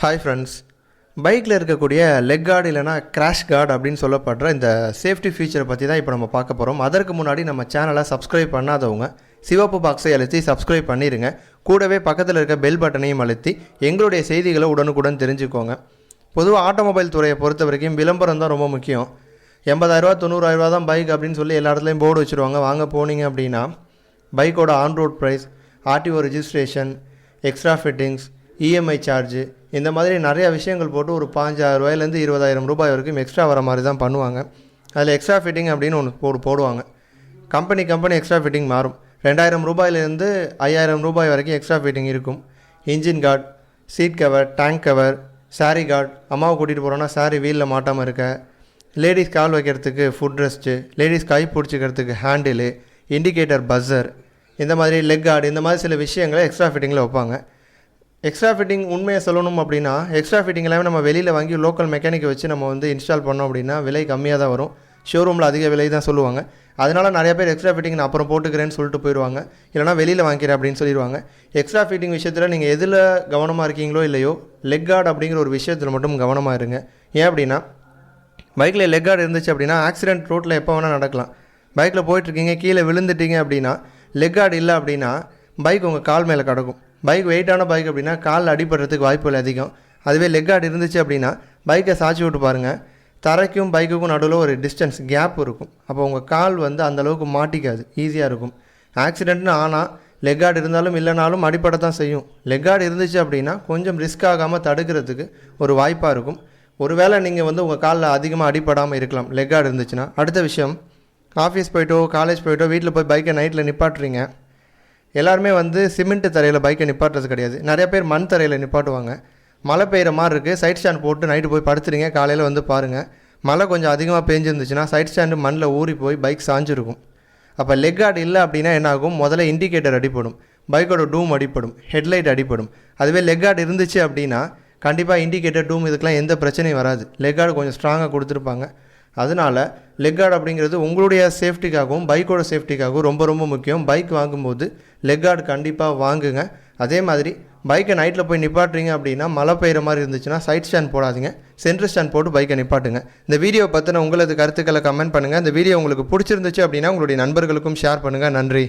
Hi friends பைக்கில் இருக்கக்கூடிய leg guard இல்லைனா கிராஷ் கார்டு அப்படின்னு சொல்லப்படுற இந்த சேஃப்டி ஃபீச்சரை பற்றி தான் இப்போ நம்ம பார்க்க போகிறோம் அதற்கு முன்னாடி நம்ம சேனலை சப்ஸ்கிரைப் பண்ணாதவங்க சிவப்பு பாக்ஸை அழுத்தி சப்ஸ்கிரைப் பண்ணிடுங்க கூடவே பக்கத்தில் இருக்க பெல் பட்டனையும் அழுத்தி எங்களுடைய செய்திகளை உடனுக்குடன் தெரிஞ்சுக்கோங்க. பொதுவாக ஆட்டோமொபைல் துறையை பொறுத்த வரைக்கும் விளம்பரம் தான் ரொம்ப முக்கியம். எண்பதாயிரரூவா தொண்ணூறாயிரரூவா தான் பைக் அப்படின்னு சொல்லி எல்லா இடத்துலையும் போர்டு வச்சுருவாங்க. வாங்க போனீங்க அப்படின்னா பைக்கோட on road price RTO registration extra fittings EMI charge இந்த மாதிரி நிறைய விஷயங்கள் போட்டு ஒரு பாஞ்சாயிரம் ரூபாயிலேருந்து இருபதாயிரம் ரூபாய் வரைக்கும் எக்ஸ்ட்ரா வர மாதிரி தான் பண்ணுவாங்க. அதில் எக்ஸ்ட்ரா ஃபிட்டிங் அப்படின்னு ஒன்று போடு போடுவாங்க. கம்பெனி கம்பெனி எக்ஸ்ட்ரா ஃபிட்டிங் மாறும். ரெண்டாயிரம் ரூபாயிலேருந்து ஐயாயிரம் ரூபாய் வரைக்கும் எக்ஸ்ட்ரா ஃபிட்டிங் இருக்கும். Engine guard seat cover tank cover sari guard அம்மாவை கூட்டிகிட்டு போகிறோன்னா சாரி வீலில் மாட்டாமல் இருக்க. லேடிஸ் கால் வைக்கிறதுக்கு ஃபுட் ரெஸ்ட்டு லேடிஸ் கை பிடிச்சிக்கிறதுக்கு ஹேண்டிலு இண்டிகேட்டர் பஸ்ஸர் இந்த மாதிரி லெக் கார்டு இந்த மாதிரி சில விஷயங்களை எக்ஸ்ட்ரா ஃபிட்டிங்கில் வைப்பாங்க. எக்ஸ்ட்ரா ஃபிட்டிங் உண்மையை சொல்லணும் அப்படின்னா எக்ஸ்ட்ரா ஃபிட்டிங் எல்லாமே நம்ம வெளியில் வாங்கி லோக்கல் மெக்கானிக்கை வச்சு நம்ம வந்து இன்ஸ்டால் பண்ணோம் அப்படின்னா விலை கம்மியாக தான் வரும். ஷோரூமில் அதிக விலை தான் சொல்லுவாங்க. அதனால் நிறைய பேர் எக்ஸ்ட்ரா ஃபிட்டிங் நான் அப்புறம் போட்டுக்கிறேன்னு சொல்லிட்டு போயிடுவாங்க. இல்லைனா வெளியில் வாங்கிக்கிறேன் அப்படின்னு சொல்லிடுவாங்க. எக்ஸ்ட்ரா ஃபிட்டிங் விஷயத்தில் நீங்கள் எதில் கவனமாக இருக்கீங்களோ இல்லையோ லெக் கார்டு அப்படிங்கிற ஒரு விஷயத்தில் மட்டும் கவனமாக இருங்க. ஏன் அப்படின்னா பைக்கில் லெக் கார்டு இருந்துச்சு அப்படின்னா ஆக்சிடென்ட் ரோட்டில் எப்போ வேணால் நடக்கலாம். பைக்கில் போயிட்டுருக்கீங்க கீழே விழுந்துட்டீங்க அப்படின்னா லெக் கார்டு இல்லை அப்படின்னா பைக் உங்கள் கால் மேலே கிடக்கும். பைக் வெயிட்டான பைக் அப்படின்னா காலில் அடிபடுறதுக்கு வாய்ப்புகள் அதிகம். அதுவே லெக் கார்டு இருந்துச்சு அப்படின்னா பைக்கை சாய்ச்சி விட்டு பாருங்கள் தரைக்கும் பைக்குக்கும் நடுவில் ஒரு டிஸ்டன்ஸ் கேப் இருக்கும். அப்போ உங்கள் கால் வந்து அந்த அளவுக்கு மாட்டிக்காது. ஈஸியாக இருக்கும். ஆக்சிடென்ட்னு ஆனால் லெக் கார்டு இருந்தாலும் இல்லைனாலும் அடிப்படத்தான் செய்யும். லெக் கார்டு இருந்துச்சு அப்படின்னா கொஞ்சம் ரிஸ்க் ஆகாமல் தடுக்கிறதுக்கு ஒரு வாய்ப்பாக இருக்கும். ஒருவேளை நீங்கள் வந்து உங்கள் காலில் அதிகமாக அடிபடாமல் இருக்கலாம். லெக் கார்டு இருந்துச்சுன்னா. அடுத்த விஷயம் ஆஃபீஸ் போயிட்டோ காலேஜ் போயிட்டோ வீட்டில் போய் பைக்கை நைட்டில் நிப்பாட்டுறீங்க. எல்லாருமே வந்து சிமெண்ட் தரையில் பைக்கை நிப்பாட்டுறது கிடையாது. நிறைய பேர் மண் தரையில் நிப்பாட்டுவாங்க. மழை பெய்கிற மாதிரி இருக்குது சைட் ஸ்டாண்ட் போட்டு நைட்டு போய் படுத்துறீங்க. காலையில் வந்து பாருங்கள் மழை கொஞ்சம் அதிகமாக பெஞ்சிருந்துச்சுன்னா சைட் ஸ்டாண்டு மண்ணில் ஊறி போய் பைக் சாஞ்சிருக்கும். அப்போ லெக் கார்டு இல்லை அப்படின்னா என்னாகும்? முதல்ல இண்டிகேட்டர் அடிப்படும் பைக்கோட டூம் அடிப்படும் ஹெட்லைட் அடிப்படும் அதுவே லெக் கார்டு இருந்துச்சு அப்படின்னா கண்டிப்பாக இண்டிகேட்டர் டூம் இதுக்கெலாம் எந்த பிரச்சனையும் வராது. லெக் கார்டு கொஞ்சம் ஸ்ட்ராங்காக கொடுத்துருப்பாங்க. அதனால் லெக் கார்டு அப்படிங்கிறது உங்களுடைய சேஃப்டிக்காகவும் பைக்கோட சேஃப்டிக்காகவும் ரொம்ப ரொம்ப முக்கியம். பைக் வாங்கும்போது லெக் கார்டு கண்டிப்பாக வாங்குங்க. அதே மாதிரி பைக்கை நைட்டில் போய் நிப்பாட்டுறீங்க அப்படின்னா மழை பெய்கிற மாதிரி இருந்துச்சுன்னா சைட் ஸ்டாண்ட் போடாதீங்க. சென்டர் ஸ்டாண்ட் போட்டு பைக்கை நிப்பாட்டுங்க. இந்த வீடியோ பற்றின உங்களது கருத்துக்களை கமெண்ட் பண்ணுங்கள் இந்த வீடியோ உங்களுக்கு பிடிச்சிருந்துச்சு அப்படின்னா உங்களுடைய நண்பர்களுக்கும் ஷேர் பண்ணுங்கள் நன்றி.